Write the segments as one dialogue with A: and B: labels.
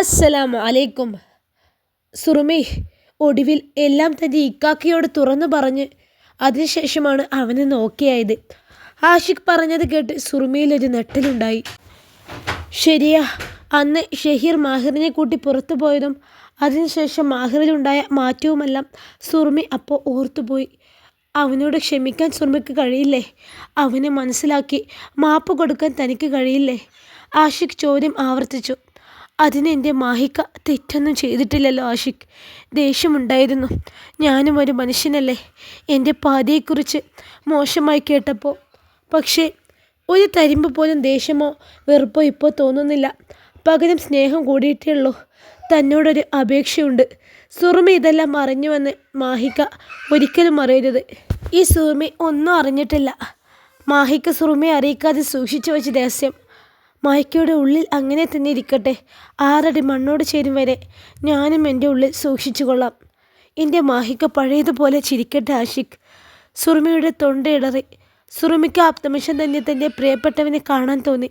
A: അസ്സലാമു അലൈക്കും. സുറുമി ഒടുവിൽ എല്ലാം തന്റെ ഇക്കാക്കയോട് തുറന്നു പറഞ്ഞ് അതിനുശേഷമാണ് അവനെ നോക്കിയായത്. ആഷിഖ് പറഞ്ഞത് കേട്ട് സുറുമിയിലൊരു നട്ടിലുണ്ടായി ശരിയാ അന്ന് ഷഹീർ മാഹിറിനെ കൂട്ടി പുറത്തു പോയതും അതിനുശേഷം മാഹിറിലുണ്ടായ മാറ്റവുമെല്ലാം സുറുമി അപ്പോൾ ഓർത്തുപോയി. അവനോട് ക്ഷമിക്കാൻ സുറുമിക്ക് കഴിയില്ലേ? അവനെ മനസ്സിലാക്കി മാപ്പ് കൊടുക്കാൻ തനിക്ക് കഴിയില്ലേ? ആഷിഖ് ചോദ്യം ആവർത്തിച്ചു. അതിന് എന്റെ മാഹിക്ക തെറ്റൊന്നും ചെയ്തിട്ടില്ലല്ലോ ആഷിഖ് ദേഷ്യമുണ്ടായിരുന്നു. ഞാനും ഒരു മനുഷ്യനല്ലേ? എന്റെ പാതയെക്കുറിച്ച് മോശമായി കേട്ടപ്പോൾ. പക്ഷേ ഒരു തരിമ്പ് പോലും ദേഷ്യമോ വെറുപ്പോ ഇപ്പോൾ തോന്നുന്നില്ല. പകരം സ്നേഹം കൂടിയിട്ടേ ഉള്ളൂ. തന്നോടൊരു അപേക്ഷയുണ്ട്. സുറുമി ഇതെല്ലാം അറിഞ്ഞുവെന്ന് മാഹിക്ക ഒരിക്കലും അറിയരുത്. ഈ സുറുമി ഒന്നും അറിഞ്ഞിട്ടില്ല. മാഹിക്ക സുറുമി അറിയിക്കാതെ സൂക്ഷിച്ചു വെച്ച രഹസ്യം. മാഹിക്കയുടെ ഉള്ളിൽ അങ്ങനെ തന്നെ ഇരിക്കട്ടെ. ആറടി മണ്ണോട് ചേരും വരെ ഞാനും എന്റെ ഉള്ളിൽ സൂക്ഷിച്ചു കൊള്ളാം. എന്റെ മാഹിക്ക പഴയതുപോലെ ചിരിക്കട്ടെ ആഷിഖ് സുറുമിയുടെ തൊണ്ടയിടറി സുറുമിക്ക് ആപ്തമിഷം തന്നെ തന്നെ തന്റെ പ്രിയപ്പെട്ടവനെ കാണാൻ തോന്നി.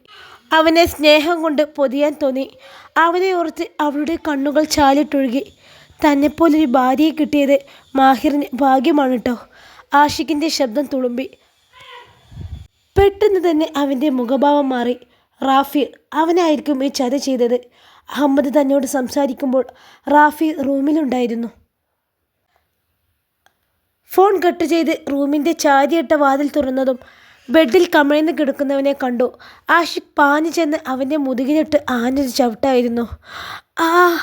A: അവനെ സ്നേഹം കൊണ്ട് പൊതിയാൻ തോന്നി. അവനെ ഓർത്ത് അവളുടെ കണ്ണുകൾ ചാലിട്ടൊഴുകി. തന്നെപ്പോലൊരു ഭാര്യയെ കിട്ടിയത് മാഹിറിന് ഭാഗ്യമാണ് കേട്ടോ ആഷിഖിന്റെ ശബ്ദം തുളുമ്പി. പെട്ടെന്ന് തന്നെ അവന്റെ മുഖഭാവം മാറി. റാഫി അവനായിരിക്കും ഈ ചതി ചെയ്തത്. അഹമ്മദ് തന്നോട് സംസാരിക്കുമ്പോൾ റാഫി റൂമിലുണ്ടായിരുന്നു. ഫോൺ കട്ട് ചെയ്ത് റൂമിന്റെ ചാരിയിട്ട വാതിൽ തുറന്നതും ബെഡിൽ കമിഴ്ന്ന് കിടക്കുന്നവനെ കണ്ടു. ആഷിഖ് പാഞ്ഞു ചെന്ന് അവന്റെ മുതുകിനിട്ട് ആഞ്ഞൊരു ചവിട്ടായിരുന്നു. ആ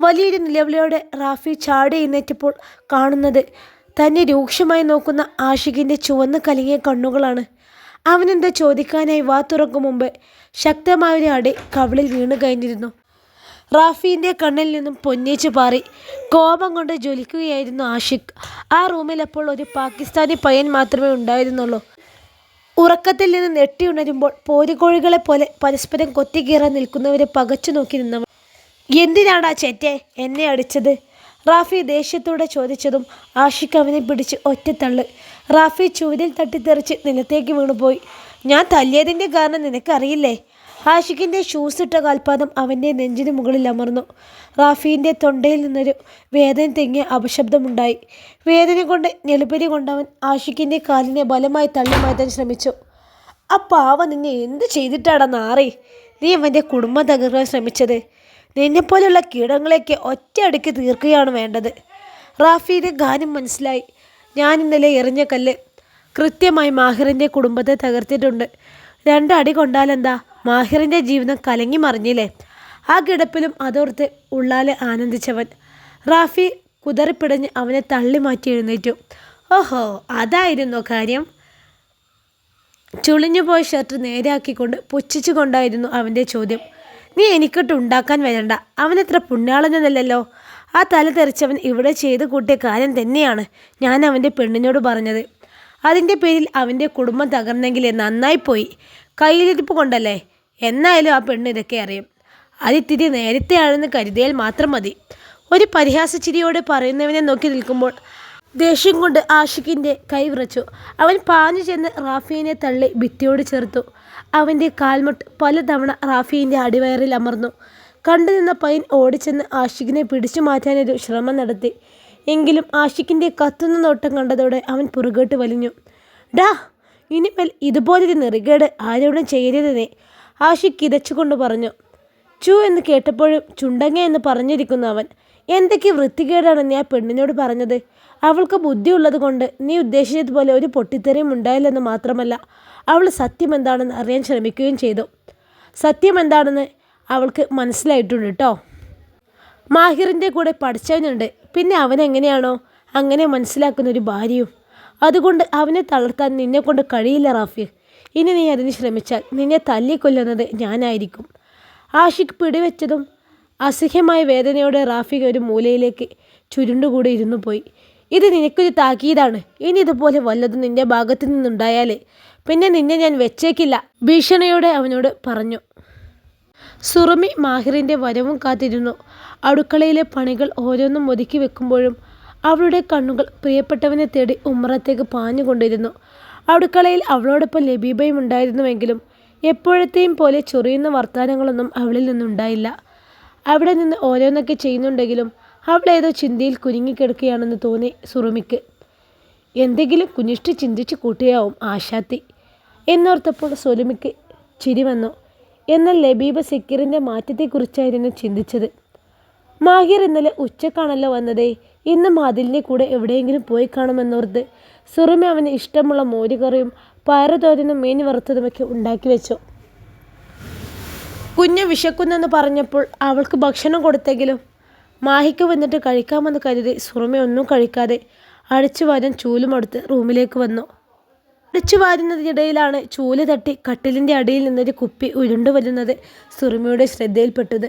A: വലിയൊരു നിലവിളിയോടെ റാഫി ചാടി എഴുന്നേറ്റപ്പോൾ കാണുന്നത് തന്നെ രൂക്ഷമായി നോക്കുന്ന ആഷിഖിന്റെ ചുവന്ന് കലങ്ങിയ കണ്ണുകളാണ്. അവനെന്താ ചോദിക്കാനായി വാ തുറക്കും മുമ്പ്. ശക്തമായൊരു അടി കവിളിൽ വീണു കഴിഞ്ഞിരുന്നു. റാഫീന്റെ കണ്ണിൽ നിന്നും പൊന്നിച്ചു പാറി. കോപം കൊണ്ട് ജ്വലിക്കുകയായിരുന്നു ആഷിഖ്. ആ റൂമിൽ അപ്പോൾ ഒരു പാകിസ്ഥാനി പയ്യൻ മാത്രമേ ഉണ്ടായിരുന്നുള്ളൂ. ഉറക്കത്തിൽ നിന്ന് നെട്ടി ഉണരുമ്പോൾ പോരുകോഴികളെ പോലെ പരസ്പരം കൊത്തിക്കീറാൻ നിൽക്കുന്നവരെ പകച്ചു നോക്കി നിന്നവൻ എന്തിനാടാ ചെറ്റെ എന്നെ അടിച്ചത്? റാഫി ദേഷ്യത്തോടെ ചോദിച്ചതും ആഷിഖ് അവനെ പിടിച്ച് ഒറ്റത്തള്ള്. റാഫി ചുവരിൽ തട്ടിത്തെറിച്ച് നിലത്തേക്ക് വീണുപോയി. ഞാൻ തല്ലിയതിന്റെ കാരണം നിനക്കറിയില്ലേ? ആഷിഖിന്റെ ഷൂസ് ഇട്ട കാൽപാദം അവന്റെ നെഞ്ചിന് മുകളിൽ അമർന്നു. റാഫീന്റെ തൊണ്ടയിൽ നിന്നൊരു വേദന തെങ്ങിയ അപശബ്ദമുണ്ടായി. വേദന കൊണ്ട് ഞെളിപ്പരി കൊണ്ടവൻ ആഷിഖിന്റെ കാലിനെ ബലമായി തള്ളി മാറ്റാൻ ശ്രമിച്ചു. ആ പാവ നിന്നെ എന്ത് ചെയ്തിട്ടാടാ നാറി? നീ അവന്റെ കുടുംബം തകർക്കാൻ ശ്രമിച്ചത്. നിന്നെപ്പോലുള്ള കീടങ്ങളെയൊക്കെ ഒറ്റയടിക്ക് തീർക്കുകയാണ് വേണ്ടത്. റാഫീന്റെ ഗാനം മനസ്സിലായി. ഞാൻ ഇന്നലെ എറിഞ്ഞ കല്ല് കൃത്യമായി മാഹിറിന്റെ കുടുംബത്തെ തകർത്തിട്ടുണ്ട്. രണ്ടടി കൊണ്ടാലെന്താ മാഹിറിന്റെ ജീവിതം കലങ്ങി മറിഞ്ഞില്ലേ? ആ കിടപ്പിലും അതോർത്ത് ഉള്ളാലെ ആനന്ദിച്ചവൻ. റാഫി കുതറിപ്പിടഞ്ഞ് അവനെ തള്ളി മാറ്റി എഴുന്നേറ്റു. ഓഹോ അതായിരുന്നു കാര്യം? ചുളിഞ്ഞുപോയ ഷർട്ട് നേരെയാക്കിക്കൊണ്ട് പുച്ഛിച്ചുകൊണ്ടായിരുന്നു അവന്റെ ചോദ്യം. നീ എനിക്കിട്ട് ഉണ്ടാക്കാൻ വരണ്ട. അവനത്ര പുണ്യാളനല്ലല്ലോ ആ തല തെറിച്ചവൻ ഇവിടെ ചെയ്ത് കൂട്ടിയ കാര്യം തന്നെയാണ് ഞാൻ അവന്റെ പെണ്ണിനോട് പറഞ്ഞത്. അതിന്റെ പേരിൽ അവന്റെ കുടുംബം തകർന്നെങ്കിലേ നന്നായി പോയി. കയ്യിലിരിപ്പ് കൊണ്ടല്ലേ? എന്നായാലും ആ പെണ്ണ് ഇതൊക്കെ അറിയും. അതിത്തിരി നേരത്തെയാണെന്ന് കരുതിയാൽ മാത്രം മതി. ഒരു പരിഹാസച്ചിരിയോടെ പറയുന്നവനെ നോക്കി നിൽക്കുമ്പോൾ ദേഷ്യം കൊണ്ട് ആഷിഖിന്റെ കൈ വിറച്ചു. അവൻ പാഞ്ഞു ചെന്ന് റാഫീനെ തള്ളി ഭിത്തിയോട് ചേർത്തു. അവന്റെ കാൽമുട്ട് പലതവണ റാഫീന്റെ അടിവയറിൽ അമർന്നു. കണ്ടു നിന്ന പയ്യൻ ഓടിച്ചെന്ന് ആഷിഖിനെ പിടിച്ചു മാറ്റാനൊരു ശ്രമം നടത്തി. എങ്കിലും ആഷിഖിന്റെ കത്തുന്ന നോട്ടം കണ്ടതോടെ അവൻ പുറകോട്ട് വലിഞ്ഞു. ഡാ ഇനിമേൽ ഇതുപോലൊരു നെറികേട് ആരോടും ചെയ്യരുതെന്നേ ആഷിഖ് കിതച്ചുകൊണ്ട് പറഞ്ഞു. ചു എന്ന് കേട്ടപ്പോഴും ചുണ്ടങ്ങ എന്ന് പറഞ്ഞിരിക്കുന്നു അവൻ. എന്തൊക്കെ വൃത്തികേടാണ് നീ ആ പെണ്ണിനോട് പറഞ്ഞത്? അവൾക്ക് ബുദ്ധിയുള്ളത് കൊണ്ട് നീ ഉദ്ദേശിച്ചതുപോലെ ഒരു പൊട്ടിത്തെറിയും ഉണ്ടായില്ലെന്ന് മാത്രമല്ല അവൾ സത്യം എന്താണെന്ന് അറിയാൻ ശ്രമിക്കുകയും ചെയ്തു. സത്യം എന്താണെന്ന് അവൾക്ക് മനസ്സിലായിട്ടുണ്ട് കേട്ടോ മാഹിറിന്റെ കൂടെ പഠിച്ചവനുണ്ട്. പിന്നെ അവൻ എങ്ങനെയാണോ അങ്ങനെ മനസ്സിലാക്കുന്ന ഒരു ഭാര്യയും. അതുകൊണ്ട് അവനെ തളർത്താൻ നിന്നെ കൊണ്ട് കഴിയില്ല റാഫി. ഇനി നീ അതിന് ശ്രമിച്ചാൽ നിന്നെ തല്ലിക്കൊല്ലുന്നത് ഞാനായിരിക്കും. ആഷിഖ് പിടിവെച്ചതും അസഹ്യമായ വേദനയോടെ റാഫി ഒരു മൂലയിലേക്ക് ചുരുണ്ടുകൂടി ഇരുന്നു പോയി. ഇത് നിനക്കൊരു താക്കീതാണ്. ഇനി ഇതുപോലെ വല്ലതും നിന്റെ ഭാഗത്തു നിന്നുണ്ടായാലേ പിന്നെ നിന്നെ ഞാൻ വെച്ചേക്കില്ല. ഭീഷണിയോടെ അവനോട് പറഞ്ഞു. സുറുമി മാഹിറിന്റെ വരവും കാത്തിരുന്നു. അടുക്കളയിലെ പണികൾ ഓരോന്നും ഒതുക്കി വെക്കുമ്പോഴും അവളുടെ കണ്ണുകൾ പ്രിയപ്പെട്ടവനെ തേടി ഉമ്മറത്തേക്ക് പാഞ്ഞുകൊണ്ടിരുന്നു. അടുക്കളയിൽ അവളോടൊപ്പം ലബീബയും ഉണ്ടായിരുന്നുവെങ്കിലും എപ്പോഴത്തെയും പോലെ ചൊറിയുന്ന വർത്തമാനങ്ങളൊന്നും അവളിൽ നിന്നുണ്ടായില്ല. അവിടെ നിന്ന് ഓരോന്നൊക്കെ ചെയ്യുന്നുണ്ടെങ്കിലും അവളേതോ ചിന്തയിൽ കുരുങ്ങിക്കിടക്കുകയാണെന്ന് തോന്നി സുറുമിക്ക്. എന്തെങ്കിലും കുഞ്ഞിഷ്ടി ചിന്തിച്ച് കൂട്ടിയാവും ആശാത്തി. എന്നോർത്തപ്പോൾ സുറുമിക്ക് ചിരി വന്നു. എന്നാൽ ലബീബ സിക്കിറിന്റെ മാറ്റത്തെക്കുറിച്ചായിരുന്നു ചിന്തിച്ചത്. മാഹിർ ഇന്നലെ ഉച്ചക്കാണല്ലോ വന്നതേ. ഇന്ന് മതിലിന്റെ കൂടെ എവിടെയെങ്കിലും പോയി കാണുമെന്നോർത്ത് സുറുമ അവന് ഇഷ്ടമുള്ള മോരുകറിയും പയറുതോരനും മീൻ വറുത്തതുമൊക്കെ ഉണ്ടാക്കി വെച്ചു. കുഞ്ഞ് വിശക്കുന്നെന്ന് പറഞ്ഞപ്പോൾ അവൾക്ക് ഭക്ഷണം കൊടുത്തെങ്കിലും മാഹിക്ക് വന്നിട്ട് കഴിക്കാമെന്ന് കരുതി സുറുമ ഒന്നും കഴിക്കാതെ അടിച്ചു വരാൻ ചൂലുമെടുത്ത് റൂമിലേക്ക് വന്നു. അടിച്ചു വാരുന്നതിനിടയിലാണ് ചൂൽ തട്ടി കട്ടിലിന്റെ അടിയിൽ നിന്നൊരു കുപ്പി ഉരുണ്ടു വരുന്നത് സുറുമയുടെ ശ്രദ്ധയിൽപ്പെട്ടത്.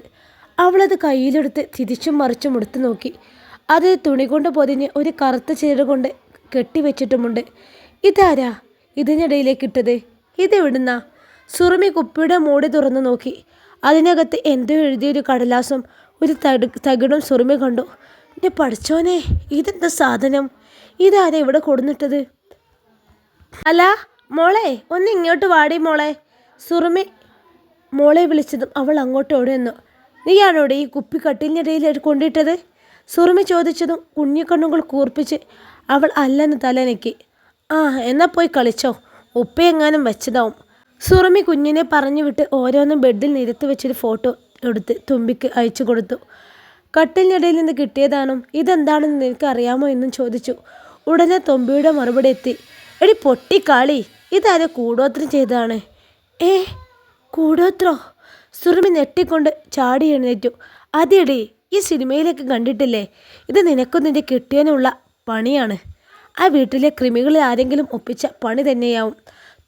A: അവളത് കയ്യിലെടുത്ത് തിരിച്ചും മറിച്ചും എടുത്തു നോക്കി. അത് തുണി കൊണ്ട് പൊതിഞ്ഞ് ഒരു കറുത്ത ചേര് കൊണ്ട് കെട്ടിവെച്ചിട്ടുമുണ്ട് ഇതാരാ ഇതിനിടയിലേക്ക് ഇട്ടത് ഇതെവിടുന്നാ? സുറുമി കുപ്പിയുടെ മൂടി തുറന്നു നോക്കി. അതിനകത്ത് എന്തോ എഴുതിയൊരു കടലാസും ഒരു തടു തകിടും സുറുമി കണ്ടു. എന്റെ പഠിച്ചോനെ ഇതെന്താ സാധനം? ഇതാരാ ഇവിടെ കൊടുന്നിട്ടത്? അല്ല മോളെ ഒന്ന് ഇങ്ങോട്ട് വാടി മോളെ. സുറുമി മോളെ വിളിച്ചതും അവൾ അങ്ങോട്ട് ഓടിയെന്നു നീയാണോടെ ഈ കുപ്പി കട്ടിലിനിടയിൽ കൊണ്ടിട്ടത്? സുറുമി ചോദിച്ചതും കുഞ്ഞിക്കണ്ണുകൾ കൂർപ്പിച്ച് അവൾ അല്ലെന്ന് തലനക്കി. ആ എന്നാൽ പോയി കളിച്ചോ. ഉപ്പയെങ്ങാനും വെച്ചതാവും. സുറുമി കുഞ്ഞിനെ പറഞ്ഞു വിട്ട് ഓരോന്നും ബെഡിൽ നിരത്തി വെച്ചൊരു ഫോട്ടോ എടുത്ത് തുമ്പിക്ക് അയച്ചു കൊടുത്തു. കട്ടിലിനിടയിൽ നിന്ന് കിട്ടിയതാണോ? ഇതെന്താണെന്ന് നിനക്ക് അറിയാമോ എന്നും ചോദിച്ചു. ഉടനെ തുമ്പിയുടെ മറുപടി എത്തി. എടി പൊട്ടിക്കാളി ഇതാരെ കൂടോത്രം ചെയ്തതാണ്? ഏ കൂടോത്രോ? സുറുമി ഞെട്ടിക്കൊണ്ട് ചാടി എഴുന്നേറ്റു. അതെടി ഈ സിനിമയിലേക്ക് കണ്ടിട്ടില്ലേ? ഇത് നിനക്കും നിന്റെ കിട്ടിയതിനുള്ള പണിയാണ്. ആ വീട്ടിലെ കൃമികളെ ആരെങ്കിലും ഒപ്പിച്ച പണി തന്നെയാവും.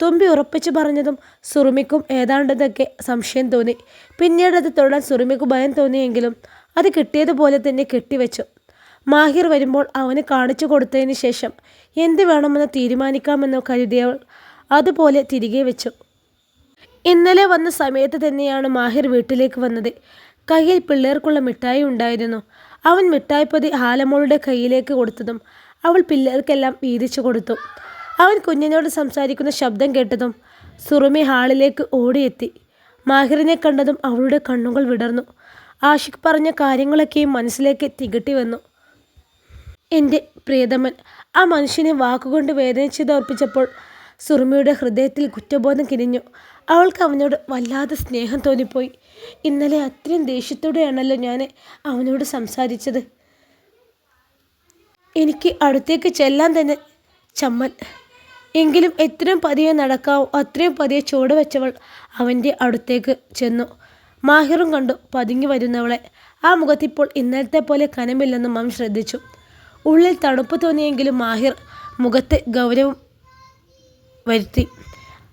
A: തുമ്പി ഉറപ്പിച്ചു പറഞ്ഞതും സുറുമിക്കും ഏതാണ്ടതൊക്കെ സംശയം തോന്നി. പിന്നീട് അത് തൊടാൻ സുറുമിക്ക് ഭയം തോന്നിയെങ്കിലും അത് കിട്ടിയതുപോലെ തന്നെ കെട്ടിവെച്ചു. മാഹിർ വരുമ്പോൾ അവന് കാണിച്ചു കൊടുത്തതിന് ശേഷം എന്ത് വേണമെന്ന് തീരുമാനിക്കാമെന്ന് കരുതിയവൾ അതുപോലെ തിരികെ വെച്ചു. ഇന്നലെ വന്ന സമയത്ത് തന്നെയാണ് മാഹിർ വീട്ടിലേക്ക് വന്നത്. കയ്യിൽ പിള്ളേർക്കുള്ള മിഠായി ഉണ്ടായിരുന്നു. അവൻ മിഠായിപ്പതി ഹാലമോളുടെ കയ്യിലേക്ക് കൊടുത്തതും അവൾ പിള്ളേർക്കെല്ലാം വീതിച്ചു കൊടുത്തു. അവൻ കുഞ്ഞിനോട് സംസാരിക്കുന്ന ശബ്ദം കേട്ടതും സുറുമി ഹാളിലേക്ക് ഓടിയെത്തി. മാഹിറിനെ കണ്ടതും അവളുടെ കണ്ണുകൾ വിടർന്നു. ആഷിഖ് പറഞ്ഞ കാര്യങ്ങളൊക്കെയും മനസ്സിലേക്ക് തികട്ടി വന്നു. എന്റെ പ്രിയതമൻ ആ മനുഷ്യനെ വാക്കുകൊണ്ട് വേദനിച്ചതോർപ്പിച്ചപ്പോൾ സുറുമിയുടെ ഹൃദയത്തിൽ കുറ്റബോധം കിരിഞ്ഞു അവൾക്ക് അവനോട് വല്ലാതെ സ്നേഹം തോന്നിപ്പോയി. ഇന്നലെ അത്രയും ദേഷ്യത്തോടെയാണല്ലോ ഞാൻ അവനോട് സംസാരിച്ചത്. എനിക്ക് അടുത്തേക്ക് ചെല്ലാൻ തന്നെ ചമ്മൽ. എങ്കിലും എത്രയും പതിയെ നടക്കാവോ അത്രയും പതിയെ ചുവട് വെച്ചവൾ അവന്റെ അടുത്തേക്ക് ചെന്നു. മാഹിറും കണ്ടു പതുങ്ങി വരുന്നവളെ. ആ മുഖത്തിപ്പോൾ ഇന്നലത്തെ പോലെ കനമില്ലെന്നും അവൻ ശ്രദ്ധിച്ചു. ഉള്ളിൽ തണുപ്പ് തോന്നിയെങ്കിലും മാഹിർ മുഖത്ത് ഗൗരവം വരുത്തി.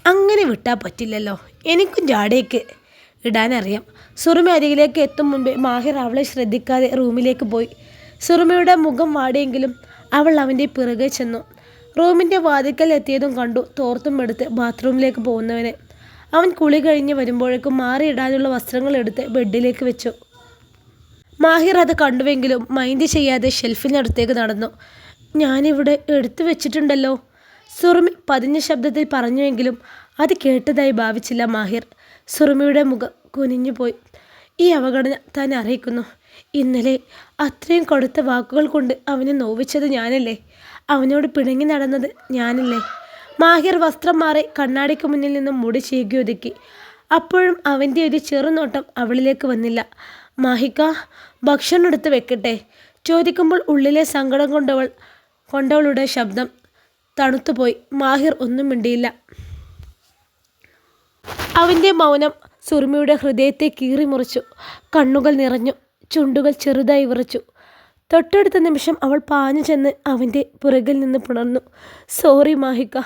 A: അങ്ങനെ വിട്ടാൽ പറ്റില്ലല്ലോ. എനിക്കും ജാടേക്ക് ഇടാനറിയാം. സുറുമ അരികിലേക്ക് എത്തും മുൻപേ മാഹിർ അവളെ ശ്രദ്ധിക്കാതെ റൂമിലേക്ക് പോയി. സുറുമയുടെ മുഖം വാടിയെങ്കിലും അവൾ അവന്റെ പിറകെ ചെന്നു. റൂമിന്റെ വാതിക്കൽ എത്തിയതും കണ്ടു തോർത്തും എടുത്ത് ബാത്റൂമിലേക്ക് പോകുന്നവനെ. അവൻ കുളി കഴിഞ്ഞ് വരുമ്പോഴേക്കും മാറിയിടാനുള്ള വസ്ത്രങ്ങൾ എടുത്ത് ബെഡിലേക്ക് വെച്ചു. മാഹിർ അത് കണ്ടുവെങ്കിലും മൈൻഡ് ചെയ്യാതെ ഷെൽഫിനടുത്തേക്ക് നടന്നു. ഞാനിവിടെ എടുത്തു വെച്ചിട്ടുണ്ടല്ലോ സുറുമി പതിഞ്ഞ ശബ്ദത്തിൽ പറഞ്ഞുവെങ്കിലും അത് കേട്ടതായി ഭാവിച്ചില്ല മാഹിർ. സുറുമിയുടെ മുഖം കുനിഞ്ഞുപോയി. ഈ അവഗണന താൻ അറിയിക്കുന്നു. ഇന്നലെ അത്രയും കൊടുത്ത വാക്കുകൾ കൊണ്ട് അവനെ നോവിച്ചത് ഞാനല്ലേ? അവനോട് പിണങ്ങി നടന്നത് ഞാനല്ലേ? മാഹിർ വസ്ത്രം മാറി കണ്ണാടിക്ക് മുന്നിൽ നിന്നും മുടി ചീകി ഒതുക്കി. അപ്പോഴും അവന്റെ ഒരു ചെറുനോട്ടം അവളിലേക്ക് വന്നില്ല. മാഹിക്ക ഭക്ഷണം എടുത്ത് വെക്കട്ടെ. ചോദിക്കുമ്പോൾ ഉള്ളിലെ സങ്കടം കൊണ്ടവൾ കൊണ്ടവളുടെ ശബ്ദം തണുത്തുപോയി. മാഹിർ ഒന്നും മിണ്ടിയില്ല. അവന്റെ മൗനം സുറുമിയുടെ ഹൃദയത്തെ കീറി മുറിച്ചു കണ്ണുകൾ നിറഞ്ഞു. ചുണ്ടുകൾ ചെറുതായി വിറച്ചു. തൊട്ടടുത്ത നിമിഷം അവൾ പാഞ്ഞു ചെന്ന് അവന്റെ പുറകിൽ നിന്ന് പുണർന്നു. സോറി മാഹിക്ക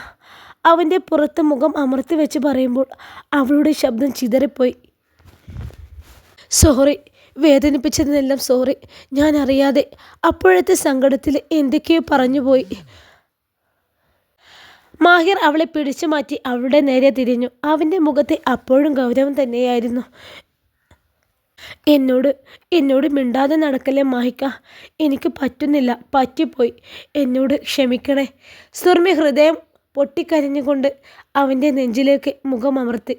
A: അവന്റെ പുറത്ത് മുഖം അമർത്തി വെച്ച് പറയുമ്പോൾ അവളുടെ ശബ്ദം ചിതറിപ്പോയി. സോറി വേദനിപ്പിച്ചതിനെല്ലാം സോറി ഞാൻ അറിയാതെ അപ്പോഴത്തെ സങ്കടത്തിൽ എന്തൊക്കെയോ പറഞ്ഞുപോയി. മാഹിർ അവളെ പിടിച്ചു മാറ്റി അവളുടെ നേരെ തിരിഞ്ഞു. അവന്റെ മുഖത്തെ അപ്പോഴും ഗൗരവം തന്നെയായിരുന്നു. എന്നോട് എന്നോട് മിണ്ടാതെ നടക്കല്ലേ മാഹിക്ക? എനിക്ക് പറ്റുന്നില്ല. പറ്റിപ്പോയി. എന്നോട് ക്ഷമിക്കണേ. സുർമി ഹൃദയം പൊട്ടിക്കരഞ്ഞുകൊണ്ട് അവന്റെ നെഞ്ചിലേക്ക് മുഖം അമർത്തി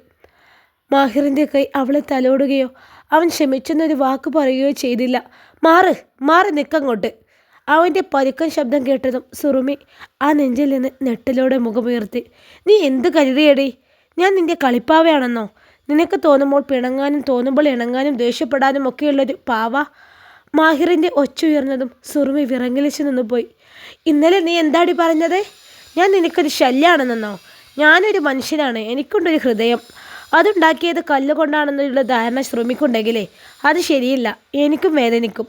A: മാഹിറിന്റെ കൈ അവളെ തലോടുകയോ അവൻ ക്ഷമിച്ചെന്നൊരു വാക്ക് പറയുകയോ ചെയ്തില്ല. മാറ് മാറി നിൽക്കങ്ങോട്ട് അവന്റെ പരുക്കൻ ശബ്ദം കേട്ടതും സുറുമി ആ നെഞ്ചിൽ നിന്ന് നെട്ടലോടെ മുഖമുയർത്തി. നീ എന്ത് കരുതിയടി? ഞാൻ നിന്റെ കളിപ്പാവയാണെന്നോ? നിനക്ക് തോന്നുമ്പോൾ പിണങ്ങാനും തോന്നുമ്പോൾ ഇണങ്ങാനും ദേഷ്യപ്പെടാനും ഒക്കെയുള്ളൊരു പാവ? മാഹിറിന്റെ ഒച്ച ഉയർന്നതും സുറുമി വിറങ്ങലിച്ചു നിന്നുപോയി. ഇന്നലെ നീ എന്താടി പറഞ്ഞത്? ഞാൻ നിനക്കൊരു ശല്യമാണെന്നോ ഞാനൊരു മനുഷ്യനാണ്. എനിക്കുണ്ടൊരു ഹൃദയം. അതുണ്ടാക്കിയത് കല്ലുകൊണ്ടാണെന്നുള്ള ധാരണ ശ്രമിക്കുണ്ടെങ്കിലേ അത് ശരിയില്ല. എനിക്കും വേദനിക്കും.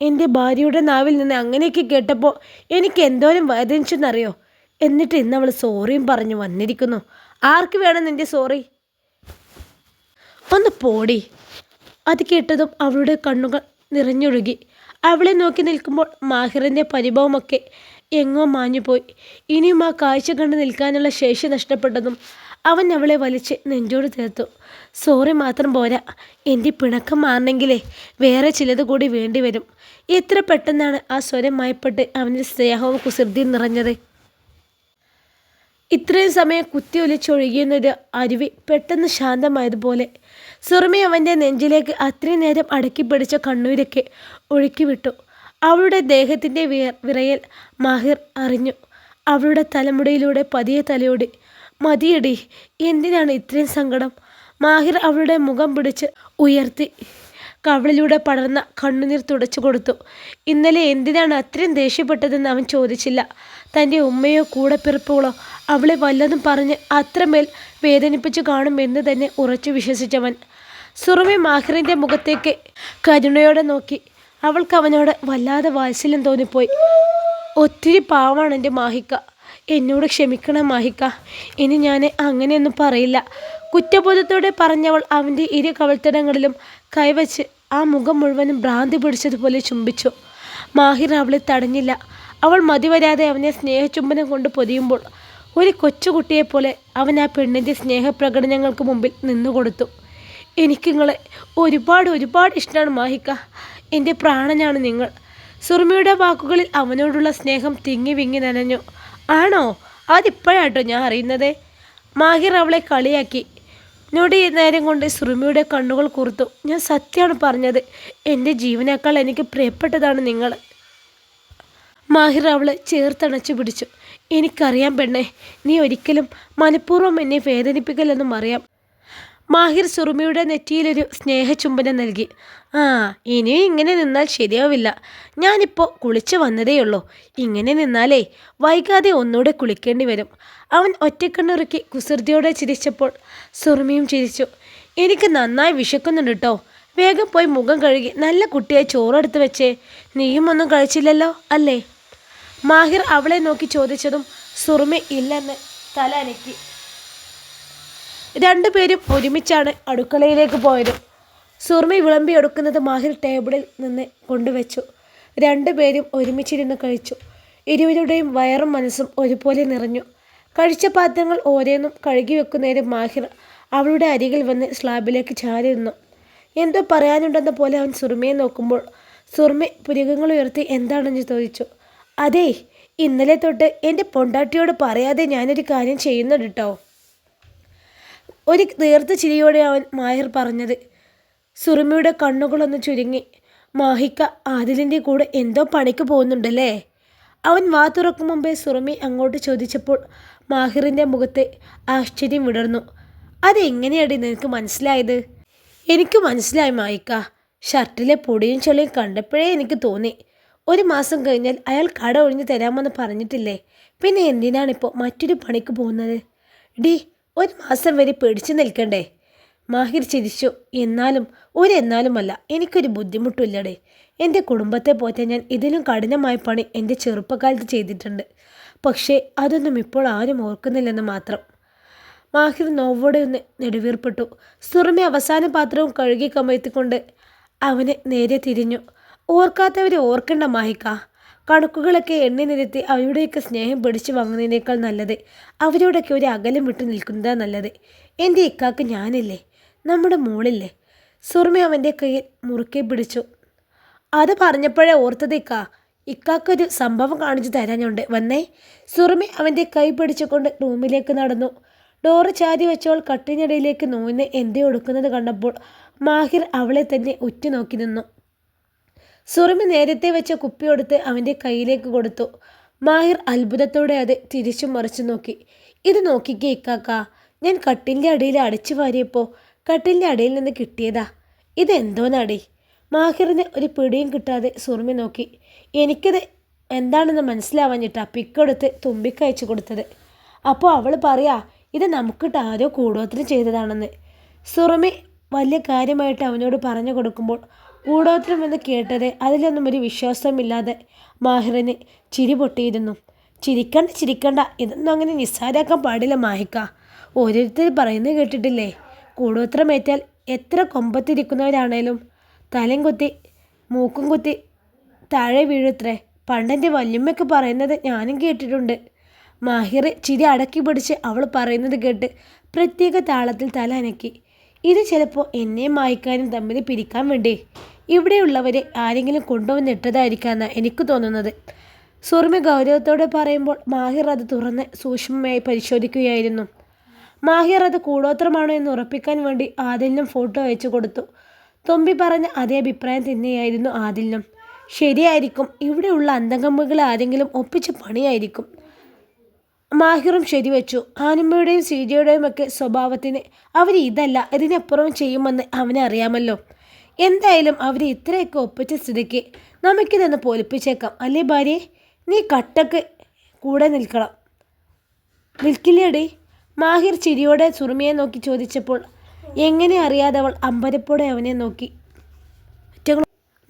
A: എന്റെ ഭാര്യയുടെ നാവിൽ നിന്ന് അങ്ങനെയൊക്കെ കേട്ടപ്പോൾ എനിക്ക് എന്തോരം വേദനിച്ചെന്നറിയോ? എന്നിട്ട് ഇന്ന് അവൾ സോറിയും പറഞ്ഞു വന്നിരിക്കുന്നു. ആർക്ക് വേണം നിന്റെ സോറി? ഒന്ന് പോടി. അത് കേട്ടതും അവളുടെ കണ്ണുകൾ നിറഞ്ഞൊഴുകി. അവളെ നോക്കി നിൽക്കുമ്പോൾ മാഹിറിന്റെ പരിഭവമൊക്കെ എങ്ങോ മാഞ്ഞുപോയി. ഇനിയും ആ കാഴ്ച കണ്ട് നിൽക്കാനുള്ള ശേഷി നഷ്ടപ്പെട്ടതും അവൻ അവളെ വലിച്ച് നെഞ്ചോട് ചേർത്തു. സോറി മാത്രം പോരാ. എന്റെ പിണക്കം മാറണമെങ്കിലേ വേറെ ചിലത് കൂടി വേണ്ടി വരും. എത്ര പെട്ടെന്നാണ് ആ സ്വരം മയപ്പെട്ട് അവന്റെ സ്നേഹവും കുസൃതിയും നിറഞ്ഞത്. ഇത്രയും സമയം കുത്തി ഒലിച്ചൊഴുകിയെന്നൊരു അരുവി പെട്ടെന്ന് ശാന്തമായതുപോലെ സുറുമി അവന്റെ നെഞ്ചിലേക്ക് അത്രയും നേരം അടക്കി പിടിച്ച കണ്ണൂരൊക്കെ ഒഴുക്കി വിട്ടു അവളുടെ ദേഹത്തിന്റെ വിറയൽ മാഹിർ അറിഞ്ഞു. അവളുടെ തലമുടിയിലൂടെ പതിയെ തലയോടി മതിയടി. എന്തിനാണ് ഇത്രയും സങ്കടം? മാഹിർ അവളുടെ മുഖം പിടിച്ച് ഉയർത്തി. കവളിലൂടെ പടർന്ന കണ്ണുനീർ തുടച്ചു കൊടുത്തു. ഇന്നലെ എന്തിനാണ് അത്രയും ദേഷ്യപ്പെട്ടതെന്ന് അവൻ ചോദിച്ചില്ല. തന്റെ ഉമ്മയോ കൂടെപ്പിറപ്പുകളോ അവളെ വല്ലതും പറഞ്ഞ് അത്രമേൽ വേദനിപ്പിച്ചു കാണുമെന്ന് തന്നെ ഉറച്ചു വിശ്വസിച്ചവൻ. സുറുമി മാഹിറിന്റെ മുഖത്തേക്ക് കരുണയോടെ നോക്കി. അവൾക്ക് അവനോട് വല്ലാതെ വാത്സല്യം തോന്നിപ്പോയി. ഒത്തിരി പാവാണ് എന്റെ മാഹിക്ക. എന്നോട് ക്ഷമിക്കണം മാഹിക്ക. ഇനി ഞാൻ അങ്ങനെയൊന്നും പറയില്ല. കുറ്റബോധത്തോടെ പറഞ്ഞവൾ അവന്റെ ഇരു കവൾത്തടങ്ങളിലും കൈവച്ച് ആ മുഖം മുഴുവനും ഭ്രാന്തി പിടിച്ചതുപോലെ ചുംബിച്ചു. മാഹിർ അവളെ തടഞ്ഞില്ല. അവൾ മതിവരാതെ അവനെ സ്നേഹചുംബനം കൊണ്ട് പൊതിയുമ്പോൾ ഒരു കൊച്ചുകുട്ടിയെപ്പോലെ അവൻ ആ പെണ്ണിന്റെ സ്നേഹപ്രകടനങ്ങൾക്ക് മുമ്പിൽ നിന്നുകൊടുത്തു. എനിക്ക് നിങ്ങളെ ഒരുപാട് ഒരുപാട് ഇഷ്ടമാണ് മാഹിക്ക. എന്റെ പ്രാണനാണ് നിങ്ങൾ. സുറുമിയുടെ വാക്കുകളിൽ അവനോടുള്ള സ്നേഹം തിങ്ങി വിങ്ങി നനഞ്ഞു. ആണോ? അതിപ്പോഴാട്ടോ ഞാൻ അറിയുന്നത്. മാഹിർ അവളെ കളിയാക്കി. ഞൊടി നേരം കൊണ്ട് സുറുമിയുടെ കണ്ണുകൾ കുറുത്തു. ഞാൻ സത്യമാണ് പറഞ്ഞത്. എന്റെ ജീവനേക്കാൾ എനിക്ക് പ്രിയപ്പെട്ടതാണ് നിങ്ങൾ. മാഹിർ അവളെ ചേർത്തണച്ചു പിടിച്ചു. എനിക്കറിയാം പെണ്ണെ നീ ഒരിക്കലും മനഃപൂർവം എന്നെ വേദനിപ്പിക്കില്ലെന്നും അറിയാം. മാഹിർ സുറുമിയുടെ നെറ്റിയിലൊരു സ്നേഹചുംബനം നൽകി. ആ ഇനിയും ഇങ്ങനെ നിന്നാൽ ശരിയാവില്ല. ഞാനിപ്പോൾ കുളിച്ചു വന്നതേയുള്ളൂ. ഇങ്ങനെ നിന്നാലേ വൈകാതെ ഒന്നുകൂടെ കുളിക്കേണ്ടി വരും. അവൻ ഒറ്റക്കണ്ണുറുക്കി കുസൃതിയോടെ ചിരിച്ചപ്പോൾ സുറുമിയും ചിരിച്ചു. എനിക്ക് നന്നായി വിശക്കുന്നുണ്ട് കേട്ടോ വേഗം പോയി മുഖം കഴുകി നല്ല കുട്ടിയായി ചോറെടുത്ത് വെച്ചേ. നീയും ഒന്നും കഴിച്ചില്ലല്ലോ അല്ലേ? മാഹിർ അവളെ നോക്കി ചോദിച്ചതും സുറുമി ഇല്ലെന്ന് തല അനക്കി രണ്ടുപേരും ഒരുമിച്ചാണ് അടുക്കളയിലേക്ക് പോയത്. സുർമി വിളമ്പി എടുക്കുന്നത് മാഹിർ ടേബിളിൽ നിന്ന് കൊണ്ടുവച്ചു. രണ്ടുപേരും ഒരുമിച്ചിരുന്ന് കഴിച്ചു. ഇരുവരുടെയും വയറും മനസ്സും ഒരുപോലെ നിറഞ്ഞു. കഴിച്ച പാത്രങ്ങൾ ഓരോന്നും കഴുകി വെക്കുന്നതിന് മാഹിർ അവളുടെ അരികിൽ വന്ന് സ്ലാബിലേക്ക് ചാരി നിന്നു. എന്തോ പറയാനുണ്ടെന്ന പോലെ അവൻ സുർമയെ നോക്കുമ്പോൾ സുർമി പുരികങ്ങൾ ഉയർത്തി എന്താണെന്ന് ചോദിച്ചു. അതേ ഇന്നലെ തൊട്ട് എന്റെ പൊണ്ടാട്ടിയോട് പറയാതെ ഞാനൊരു കാര്യം ചെയ്യുന്നുണ്ട് കേട്ടോ ഒരു നേർത്ത ചിരിയോടെ അവൻ മാഹിർ പറഞ്ഞത്. സുറുമിയുടെ കണ്ണുകളൊന്ന് ചുരുങ്ങി. മാഹിക്ക ആദിലിന്റെ കൂടെ എന്തോ പണിക്ക് പോകുന്നുണ്ടല്ലേ? അവൻ വാ തുറക്കും മുമ്പേ സുറുമി അങ്ങോട്ട് ചോദിച്ചപ്പോൾ മാഹിറിന്റെ മുഖത്തെ ആശ്ചര്യം വിടർന്നു. അതെങ്ങനെയാണ് നിനക്ക് മനസ്സിലായത്? എനിക്ക് മനസ്സിലായി മായിക്ക ഷർട്ടിലെ പൊടിയും ചൊളിയും കണ്ടപ്പോഴേ എനിക്ക് തോന്നി. ഒരു മാസം കഴിഞ്ഞാൽ അയാൾ കട ഒഴിഞ്ഞു തരാമെന്ന് പറഞ്ഞിട്ടില്ലേ? പിന്നെ എന്തിനാണിപ്പോൾ മറ്റൊരു പണിക്ക് പോകുന്നത്? ഡി ഒരു മാസം വരെ പേടിച്ചു നിൽക്കണ്ടേ? മാഹിർ ചിരിച്ചു. എന്നാലും ഒരു എന്നാലുമല്ല എനിക്കൊരു ബുദ്ധിമുട്ടില്ലടേ. എന്റെ കുടുംബത്തെ പോറ്റാൻ ഞാൻ ഇതിലും കഠിനമായ പണി എന്റെ ചെറുപ്പകാലത്ത് ചെയ്തിട്ടുണ്ട്. പക്ഷേ അതൊന്നും ഇപ്പോൾ ആരും ഓർക്കുന്നില്ലെന്ന് മാത്രം. മാഹിർ നോവോടെ ഒന്ന് നെടുവീർപ്പെട്ടു. സുറമി അവസാന പാത്രവും കഴുകി കമഴ്ത്തിക്കൊണ്ട് അവനെ നേരെ തിരിഞ്ഞു. ഓർക്കാത്തവരെ ഓർക്കണ്ട മാഹിക്ക കണക്കുകളൊക്കെ എണ്ണി നിരത്തി അവരുടെയൊക്കെ സ്നേഹം പിടിച്ചു വാങ്ങുന്നതിനേക്കാൾ നല്ലത് അവരോടൊക്കെ ഒരു അകലം വിട്ടു നിൽക്കുന്നതാ നല്ലത്. എന്റെ ഇക്കാക്ക് ഞാനില്ലേ? നമ്മുടെ മോളില്ലേ? സുർമ അവന്റെ കയ്യിൽ മുറുക്കെ പിടിച്ചു. അത് പറഞ്ഞപ്പോഴേ ഓർത്തത് ഇക്ക. ഇക്കാക്കൊരു സംഭവം കാണിച്ചു തരാനുണ്ട്. വന്നേ. സുറുമി അവന്റെ കൈ പിടിച്ചുകൊണ്ട് റൂമിലേക്ക് നടന്നു. ഡോറ് ചാരി വെച്ചവൾ കട്ടിനിടയിലേക്ക് നോയിന്ന് എന്തേ ഒടുക്കുന്നത് കണ്ടപ്പോൾ മാഹിർ അവളെ തന്നെ ഉറ്റുനോക്കി നിന്നു. സുറുമി നേരത്തെ വെച്ച കുപ്പിയെടുത്ത് അവന്റെ കയ്യിലേക്ക് കൊടുത്തു. മാഹിർ അത്ഭുതത്തോടെ അത് തിരിച്ചു മറിച്ചു നോക്കി. ഇത് നോക്കിക്കേ ഇക്കാക്ക ഞാൻ കട്ടിലിന്റെ അടിയിൽ അടിച്ചു വാരിയപ്പോൾ കട്ടിലിന്റെ അടിയിൽ നിന്ന് കിട്ടിയതാ. ഇതെന്തോന്നടി മാഹിറിന് ഒരു പിടിയും കിട്ടാതെ സുറുമി നോക്കി. എനിക്കത് എന്താണെന്ന് മനസ്സിലാവാഞ്ഞിട്ടാ പിക്കെടുത്ത് തുമ്പിക്കയച്ചു കൊടുത്തത്. അപ്പോൾ അവൾ പറയാ ഇത് നമുക്കിട്ട് ആരോ കൂടോത്രം ചെയ്തതാണെന്ന്. സുറുമി വലിയ കാര്യമായിട്ട് അവനോട് പറഞ്ഞു കൊടുക്കുമ്പോൾ കൂടോത്രം എന്ന് കേട്ടത് അതിലൊന്നും ഒരു വിശ്വാസമില്ലാതെ മാഹിറിന് ചിരി പൊട്ടിയിരുന്നു. ചിരിക്കണ്ട ചിരിക്കണ്ട ഇതൊന്നും അങ്ങനെ നിസ്സാരാക്കാൻ പാടില്ല മാഹിക്ക. ഓരോരുത്തർ പറയുന്നത് കേട്ടിട്ടില്ലേ? കൂടോത്രമേറ്റാൽ എത്ര കൊമ്പത്തിരിക്കുന്നവരാണേലും. തലയും കുത്തി മൂക്കും കുത്തി താഴെ വീഴുത്രേ. പണ്ടെന്റെ വല്യമ്മയ്ക്ക് പറയുന്നത് ഞാനും കേട്ടിട്ടുണ്ട്. മാഹിർ ചിരി അടക്കി പിടിച്ച് അവൾ പറയുന്നത് കേട്ട് പ്രത്യേക താളത്തിൽ തല അനക്കി ഇത് ചിലപ്പോൾ എന്നെയും മായ്ക്കാനും തമ്മിൽ പിരിക്കാൻ വേണ്ടി? ഇവിടെയുള്ളവരെ ആരെങ്കിലും കൊണ്ടുവന്നിട്ടതായിരിക്കാമെന്നാണ് എനിക്ക് തോന്നുന്നത്. സുറുമി ഗൗരവത്തോടെ പറയുമ്പോൾ മാഹിർ അത് തുറന്ന് സൂക്ഷ്മമായി പരിശോധിക്കുകയായിരുന്നു. മാഹിർ അത് കൂടോത്രമാണോ എന്ന് ഉറപ്പിക്കാൻ വേണ്ടി ആദിലിനും ഫോട്ടോ അയച്ചു കൊടുത്തു. തൊമ്പി പറഞ്ഞ അതേ അഭിപ്രായം തന്നെയായിരുന്നു ആദിലിനും. ശരിയായിരിക്കും ഇവിടെയുള്ള അന്തംഗമ്മുകളെ ആരെങ്കിലും ഒപ്പിച്ച് പണിയായിരിക്കും. മാഹിറും ശരിവെച്ചു. ആനമ്മയുടെയും സീജയുടെയും ഒക്കെ സ്വഭാവത്തിന് അവർ ഇതല്ല ഇതിനപ്പുറം ചെയ്യുമെന്ന് അവനെ അറിയാമല്ലോ. എന്തായാലും അവർ ഇത്രയൊക്കെ ഒപ്പിച്ച സ്ഥിതിക്ക് നമുക്കിതൊന്ന് പൊലിപ്പിച്ചേക്കാം. അല്ലേ ഭാര്യ? നീ കട്ടക്ക് കൂടെ നിൽക്കണം. നിൽക്കില്ലേടി? മാഹിർ ചിരിയോടെ സുറുമിയെ നോക്കി ചോദിച്ചപ്പോൾ എങ്ങനെ അറിയാതെ അവൾ അമ്പരപ്പോടെ അവനെ നോക്കി.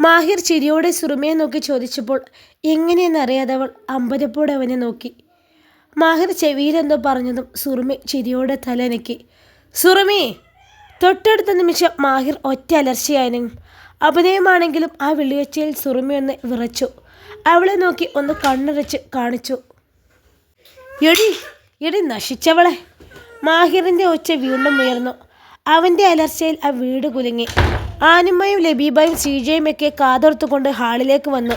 A: മാഹിർ ചിരിയോടെ സുറുമിയെ നോക്കി ചോദിച്ചപ്പോൾ എങ്ങനെയെന്നറിയാതെ അവൾ അമ്പരപ്പോടെ അവനെ നോക്കി. മാഹിർ ചെവിയിലെന്തോ പറഞ്ഞതും സുറുമി ചിരിയോടെ തലനക്കി. സുറുമി തൊട്ടടുത്ത നിമിഷം മാഹിർ ഒറ്റ അലർച്ചയായിരുന്നു അഭിനയമാണെങ്കിലും ആ വെള്ളിവെച്ചയിൽ സുറുമി ഒന്ന് വിറച്ചു. അവളെ നോക്കി ഒന്ന് കണ്ണുരച്ച് കാണിച്ചു. എടി എടി നശിച്ചവളെ. മാഹിറിന്റെ ഒച്ച വീണ്ടും ഉയർന്നു. അവന്റെ അലർച്ചയിൽ ആ വീട് കുലുങ്ങി. ആനിമ്മയും ലബീബയും ശ്രീജയുമൊക്കെ കാതോർത്തുകൊണ്ട് ഹാളിലേക്ക് വന്നു.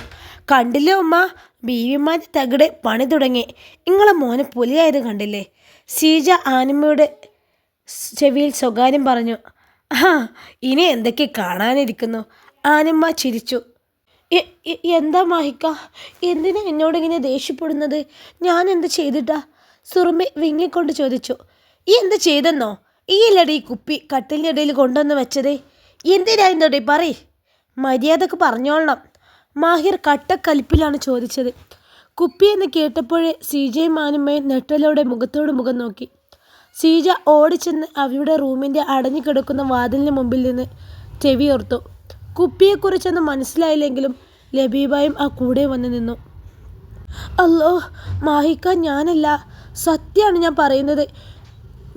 A: കണ്ടില്ലേ ഉമ്മ ബീവിമാന്റെ തകിട് പണി തുടങ്ങി. നിങ്ങളെ മോന് പുലിയായത് കണ്ടില്ലേ? സീജ ആനിമയുടെ ചെവിയിൽ സ്വകാര്യം പറഞ്ഞു. ആ ഇനി എന്തൊക്കെ കാണാനിരിക്കുന്നു? ആനിമ്മ ചിരിച്ചു. എന്താ മാഹിക്ക? എന്തിനാ എന്നോട് ഇങ്ങനെ ദേഷ്യപ്പെടുന്നത്? ഞാൻ എന്ത് ചെയ്തിട്ടാ? സുറുമി വിങ്ങിക്കൊണ്ട് ചോദിച്ചു. ഈ എന്ത് ചെയ്തെന്നോ? ഈ ലടി ഈ കുപ്പി കട്ടിലിന്റെ ഇടയിൽ കൊണ്ടുവന്ന് വെച്ചതേ. എന്തിനായിരുന്നോടി പറയ്? മര്യാദയ്ക്ക് പറഞ്ഞോളണം. മാഹിർ കട്ടക്കലിപ്പിലാണ് ചോദിച്ചത്. കുപ്പി എന്ന് കേട്ടപ്പോഴേ സീജയും മാനുമ്മയും നെട്ടലോടെ മുഖത്തോട് മുഖം നോക്കി. സീജ ഓടിച്ചെന്ന് അവരുടെ റൂമിന്റെ അടഞ്ഞുകിടക്കുന്ന വാതിലിന് മുമ്പിൽ നിന്ന് ചെവിയോർത്തു കുപ്പിയെക്കുറിച്ചൊന്നും മനസ്സിലായില്ലെങ്കിലും ലബീബായും ആ കൂടെ വന്ന് നിന്നു. അല്ലോ മാഹിക്ക ഞാനല്ല. സത്യമാണ് ഞാൻ പറയുന്നത്.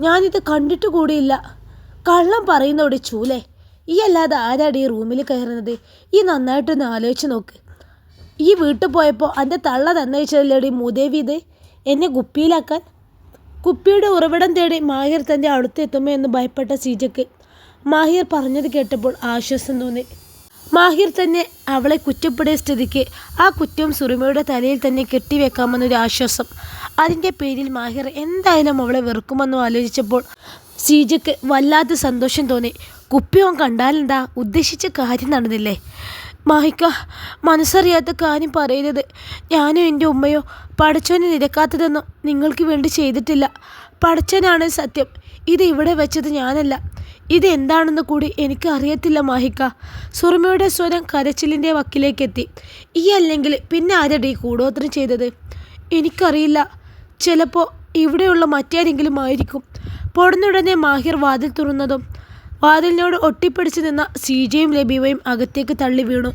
A: ഞാനിത് കണ്ടിട്ട് കൂടിയില്ല. കള്ളം പറയുന്നോടെ ചൂലേ. ഈ അല്ലാതെ ആരാടി ഈ റൂമിൽ കയറുന്നത്? ഈ നന്നായിട്ടൊന്ന് ആലോചിച്ച് നോക്ക്. ഈ വീട്ടിൽ പോയപ്പോൾ എന്റെ തള്ള തന്നയച്ചതല്ലേടി മൂദേവി ഇത്? എന്നെ കുപ്പിയിലാക്കാൻ കുപ്പിയുടെ ഉറവിടം തേടി മാഹിർ തന്റെ അടുത്തെത്തുമോ എന്ന് ഭയപ്പെട്ട സീജയ്ക്ക് മാഹിർ പറഞ്ഞത് കേട്ടപ്പോൾ ആശ്വാസം തോന്നി. മാഹിർ തന്നെ അവളെ കുറ്റപ്പെടിയ സ്ഥിതിക്ക് ആ കുറ്റം സുറിമയുടെ തലയിൽ തന്നെ കെട്ടിവെക്കാമെന്നൊരു ആശ്വാസം. അതിന്റെ പേരിൽ മാഹിർ എന്തായാലും അവളെ വെറുക്കുമെന്നും ആലോചിച്ചപ്പോൾ സീജയ്ക്ക് വല്ലാത്ത സന്തോഷം തോന്നി. കുപ്പിയോൻ കണ്ടാലെന്താ ഉദ്ദേശിച്ച കാര്യം നടന്നില്ലേ? മാഹിക്ക മനസ്സറിയാത്ത കാര്യം പറയരുത്. ഞാനും എന്റെ ഉമ്മയോ പടച്ചോനെ നിരക്കാത്തതൊന്നും നിങ്ങൾക്ക് വേണ്ടി ചെയ്തിട്ടില്ല. പടച്ചനാണ് സത്യം. ഇത് ഇവിടെ വെച്ചത് ഞാനല്ല. ഇത് എന്താണെന്ന് കൂടി എനിക്ക് അറിയത്തില്ല മാഹിക്ക. സുറുമയുടെ സ്വരം കരച്ചിലിന്റെ വക്കിലേക്കെത്തി. ഈ അല്ലെങ്കിൽ പിന്നെ ആരടി കൂടോത്രം ചെയ്തത്? എനിക്കറിയില്ല. ചിലപ്പോൾ ഇവിടെയുള്ള മറ്റാരെങ്കിലും ആയിരിക്കും. പൊടുന്നുടനെ മാഹിർ വാതിൽ തുറന്നതും വാതിലിനോട് ഒട്ടിപ്പിടിച്ചു നിന്ന സിജയും ലബീവയും അകത്തേക്ക് തള്ളി വീണു.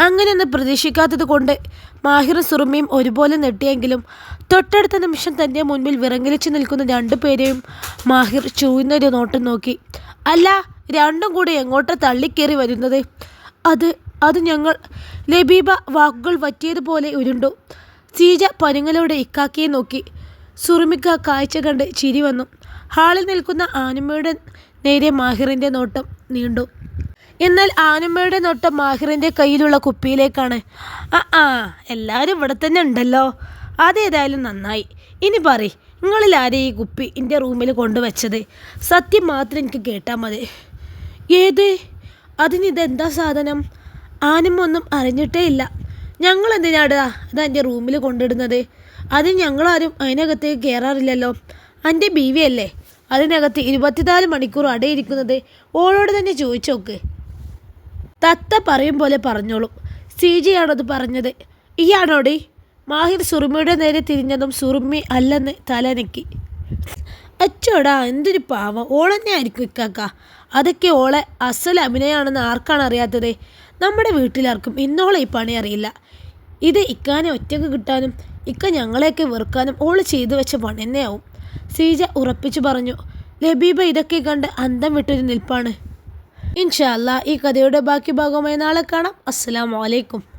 A: അങ്ങനെയൊന്നും പ്രതീക്ഷിക്കാത്തത് കൊണ്ട് മാഹിറും സുറുമയും ഒരുപോലെ നെട്ടിയെങ്കിലും തൊട്ടടുത്ത നിമിഷം തന്റെ മുൻപിൽ വിറങ്ങലിച്ചു നിൽക്കുന്ന രണ്ടു പേരെയും മാഹിർ ചൂയുന്നൊരു നോട്ടം നോക്കി. അല്ല രണ്ടും കൂടെ എങ്ങോട്ടാ തള്ളിക്കേറി വരുന്നത്? അത് അത് ഞങ്ങൾ ലബീബ വാക്കുകൾ വറ്റിയതുപോലെ ഉരുണ്ടു. സീജ പരുങ്ങലോടെ ഇക്കാക്കിയെ നോക്കി. സുറുമിക്ക കാഴ്ച കണ്ട് ചിരി വന്നു. ഹാളിൽ നിൽക്കുന്ന ആനിമയുടെ നേരെ മാഹിറിന്റെ നോട്ടം നീണ്ടു. എന്നാൽ ആനമ്മയുടെ നോട്ടം മാഹിറിന്റെ കയ്യിലുള്ള കുപ്പിയിലേക്കാണ്. ആ ആ എല്ലാവരും ഇവിടെ തന്നെ ഉണ്ടല്ലോ. അതേതായാലും നന്നായി. ഇനി പറ നിങ്ങളിൽ ആരെ ഈ കുപ്പി എന്റെ റൂമിൽ കൊണ്ടുവച്ചത്? സത്യം മാത്രം എനിക്ക് കേട്ടാൽ മതി. ഏത്? അതിനിതെന്താ സാധനം? ആനും ഒന്നും അറിഞ്ഞിട്ടേ ഇല്ല. ഞങ്ങൾ എന്തിനാടാ അത് എന്റെ റൂമിൽ കൊണ്ടിടുന്നത്? അത് ഞങ്ങളാരും അതിനകത്തേക്ക് കയറാറില്ലല്ലോ എന്റെ ബീവിയല്ലേ അതിനകത്ത് ഇരുപത്തിനാല് മണിക്കൂർ അടയിരിക്കുന്നത് ഓളോട് തന്നെ ചോദിച്ചോക്ക്. തത്ത പറയും പോലെ പറഞ്ഞോളും. സി ജി ആണത് പറഞ്ഞത്. ഇയാണോടി? മാഹിർ സുറുമിയുടെ നേരെ തിരിഞ്ഞതും സുറുമി അല്ലെന്ന് തലനക്കി. അച്ചോടാ എന്തൊരു പാവം. ഓളന്നെ ആയിരിക്കും ഇക്കാക്ക. അതൊക്കെ ഓളെ അസൽ അഭിനയാണെന്ന് ആർക്കാണ് അറിയാത്തത്? നമ്മുടെ വീട്ടിലാർക്കും ഇന്നോളെ ഈ പണി അറിയില്ല. ഇത് ഇക്കാനെ ഒറ്റയ്ക്ക് കിട്ടാനും ഇക്ക ഞങ്ങളെയൊക്കെ വെറുക്കാനും ഓൾ ചെയ്തു വെച്ച പണി തന്നെയാവും സീജ ഉറപ്പിച്ചു പറഞ്ഞു ലബീബ ഇതൊക്കെ കണ്ട് അന്തം വിട്ടൊരു നിൽപ്പാണ്. ഇൻഷാല്ല ഈ കഥയുടെ ബാക്കി ഭാഗമായി നാളെ കാണാം. അസ്സലാമു അലൈക്കും.